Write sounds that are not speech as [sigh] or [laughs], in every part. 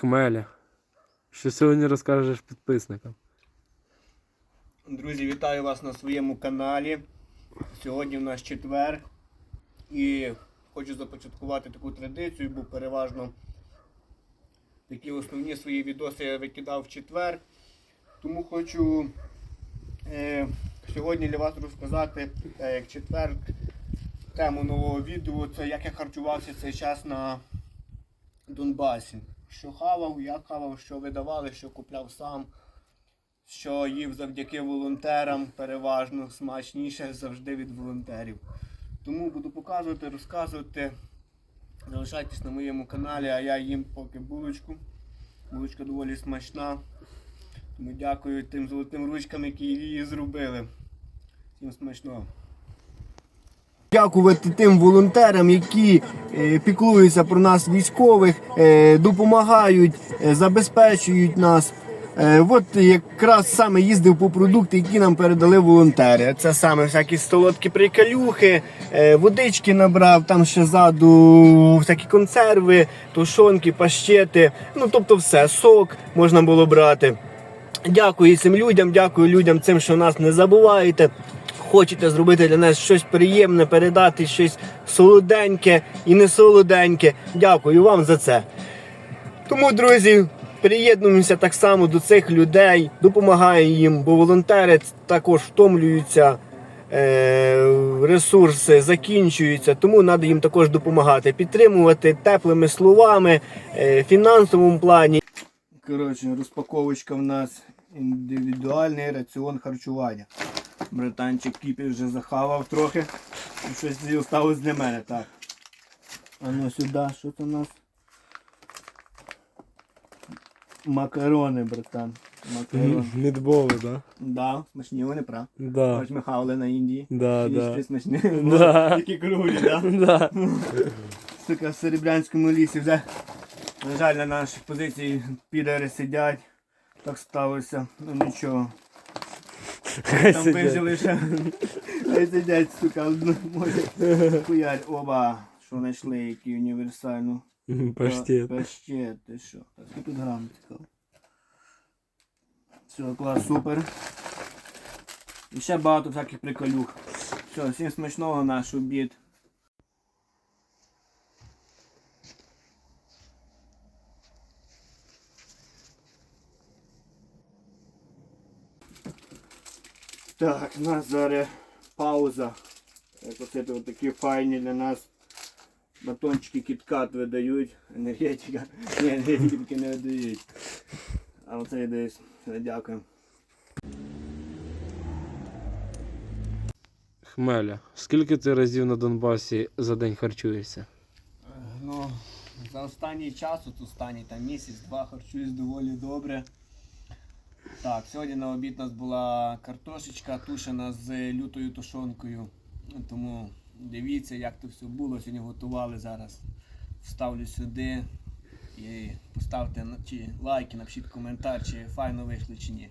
Хмеля. Що сьогодні розкажеш підписникам? Друзі, вітаю вас на своєму каналі. Сьогодні в нас четвер. І хочу започаткувати таку традицію, бо переважно такі основні свої відоси я викидав в четвер. Тому хочу е, сьогодні для вас розказати, е, як четвер, тему нового відео, це як я харчувався цей час на Донбасі. Що хавав, як хавав, що видавали, що купляв сам що їв завдяки волонтерам переважно смачніше завжди від волонтерів. Тому буду показувати, розказувати. Залишайтесь на моєму каналі, а я їм поки булочку. Булочка доволі смачна. Тому дякую тим золотим ручкам, які її зробили. Всім смачного. Дякувати тим волонтерам, які е, піклуються про нас військових, е, допомагають, е, забезпечують нас. От якраз саме їздив по продукти, які нам передали волонтери. Це саме всякі солодкі прикалюхи, водички набрав, там ще ззаду всякі консерви, тушонки, пащети. Ну тобто все, сок можна було брати. Дякую цим людям, дякую людям цим, що нас не забуваєте. Хочете зробити для нас щось приємне, передати щось солоденьке і не солоденьке. Дякую вам за це. Тому, друзі, приєднуємося так само до цих людей, допомагаємо їм, бо волонтери також втомлюються, е, ресурси закінчуються, тому треба їм також допомагати, підтримувати теплими словами, е, фінансовому плані. Коротше, розпаковочка в нас індивідуальний раціон харчування. Братанчик кіпі вже захавав трохи. І Щось залишилось для мене, так. А ну сюди, що це у нас? Макарони, братан. Макарони. Мідболи, да? Да, смачні вони, правда? Да. Ось ми хавали на Індії. Да, Ті да. смачні. [laughs] Да. Такі круглі, да? [laughs] Да. Сука, в Серебрянському лісі вже. На жаль, на наших позиції підари сидять. Так сталося. Ну нічого. Там вижили ще. Хай сидять, сука, може. Хуярь, оба. Що знайшли, які універсальну. Паштет. Паштет, ти що? Так, тут грам цікаво. Все, клас, супер. І ще багато всяких приколюх. Все, всім смачного наш обід. Так, у нас зараз пауза. Як оце такі файні для нас батончики кіткат видають. Енергетика. Ні, енергетики не видають. А оце десь. Дякую. Хмеля. Скільки ти разів на Донбасі за день харчуєшся? Ну, за останній час, от останній там місяць-два харчуюсь доволі добре. Так, сьогодні на обід у нас була картошечка тушена з лютою тушонкою. Тому дивіться, як то все було. Сьогодні готували зараз. Вставлю сюди і поставте чи лайки, напишіть коментар, чи файно вийшло чи ні.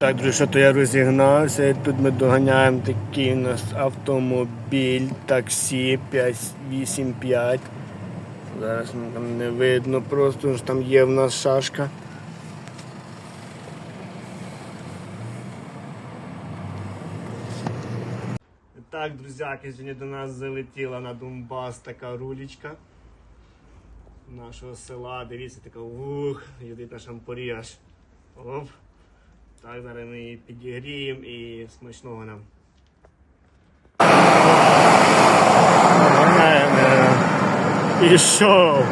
Так, друзі, то я розігнався. і Тут ми доганяємо такий у нас автомобіль, таксі 585. Зараз там не видно, просто що там є в нас шашка. Так, друзяки, сьогодні до нас залетіла на Донбас така рулічка нашого села. Дивіться, така ух, їдить на шампурі аж. Оп. Так, зараз ми її підігріємо і смачного нам. І що?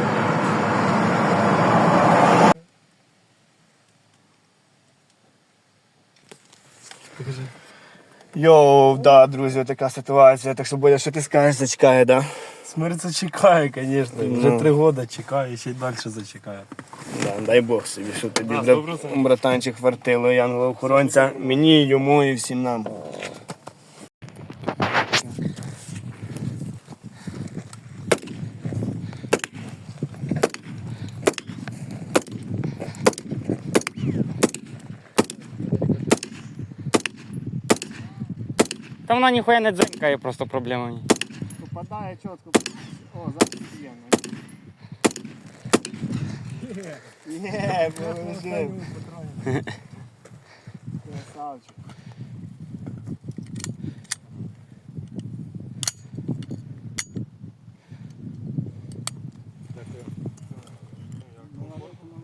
Йоу, да, друзі, така ситуація. Так що Боля, що ти скажеш, зачекає, да? Смерть зачекає, звісно. Вже Ну. три роки чекає, ще й далі зачекає. Да, дай Бог собі, щоб тобі А, 100%. братанчик хватило янгола охоронця, мені, йому і всім нам. Та вона ніхуя не дзенькає, просто проблема. Попадає чітко. О, зараз є. Є, положив. Красавчик.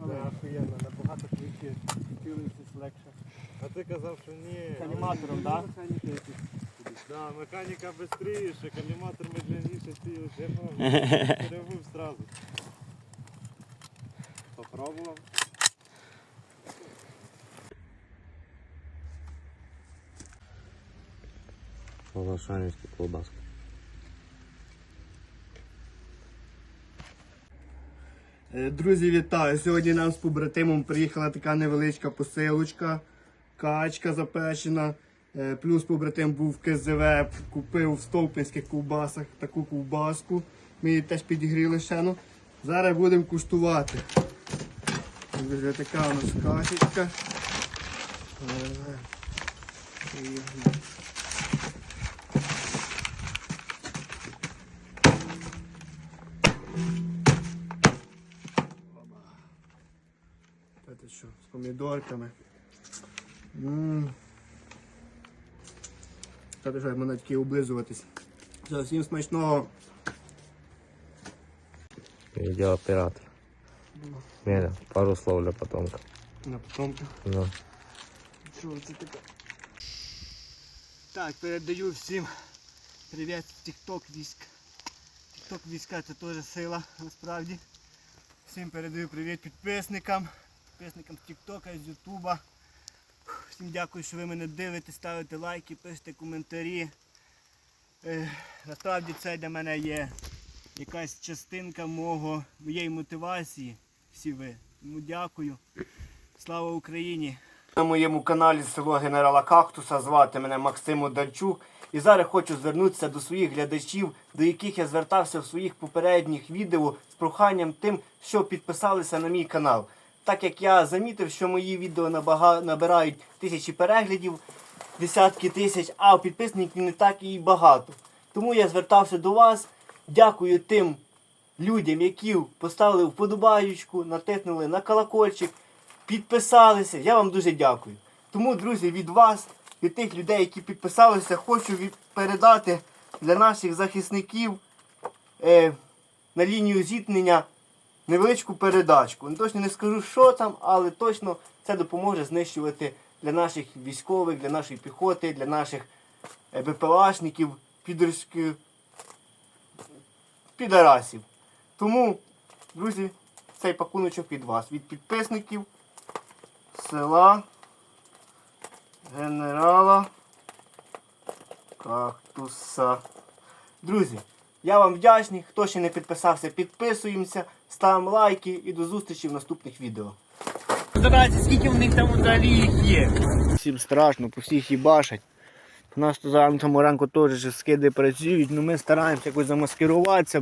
Охуєнно, набагато квітів, квітілися легше. А ти казав, що ні. Каліматором, так? Да, механіка швидше, каліматор медленніше, ти вже [laughs] перебув сразу. Попробував. Волошанівську колбаску. Е, Друзі, вітаю! Сьогодні нам з побратимом приїхала така невеличка посилочка, качка запечена. Е, Плюс побратим був в КЗВ, купив в стовпинських ковбасах таку ковбаску. Ми її теж підігріли ще. ну. Зараз будемо куштувати. Така у нас. Е, Та ти що, з помідорками. Та що, можна тільки облизуватись. Всім смачного. Відеооператор. Мене, пару слов для потомка. На потомку. Ну. Що це таке? Так, передаю всім привіт TikTok військ. TikTok війська це теж сила насправді. Всім передаю привіт підписникам, підписникам TikTok, з Ютуба. Всім дякую, що ви мене дивитесь, ставите лайки, пишете коментарі. Е, насправді це для мене є якась частинка мого, моєї мотивації. Всі ви. Тому дякую. Слава Україні! На моєму каналі село генерала Кактуса звати мене Максим Одарчук. І зараз хочу звернутися до своїх глядачів, до яких я звертався в своїх попередніх відео з проханням тим, що підписалися на мій канал. Так як я замітив, що мої відео набирають тисячі переглядів, десятки тисяч, а підписників не так і багато. Тому я звертався до вас. Дякую тим людям, які поставили вподобаючку, натиснули на колокольчик, підписалися. Я вам дуже дякую. Тому, друзі, від вас, від тих людей, які підписалися, хочу передати для наших захисників е, на лінію зіткнення невеличку передачку. Ну, точно не скажу, що там, але точно це допоможе знищувати для наших військових, для нашої піхоти, для наших е, БПЛАшників, підрозків, підарасів. Тому, друзі, цей пакуночок від вас, від підписників села генерала Кактуса. Друзі, я вам вдячний. Хто ще не підписався, підписуємося, ставимо лайки і до зустрічі в наступних відео. Збирайте, скільки в них там взагалі їх є. Всім страшно, по всіх їбашать. У нас тут зараз на тому ранку теж скиди працюють, але ми стараємося якось замаскируватися.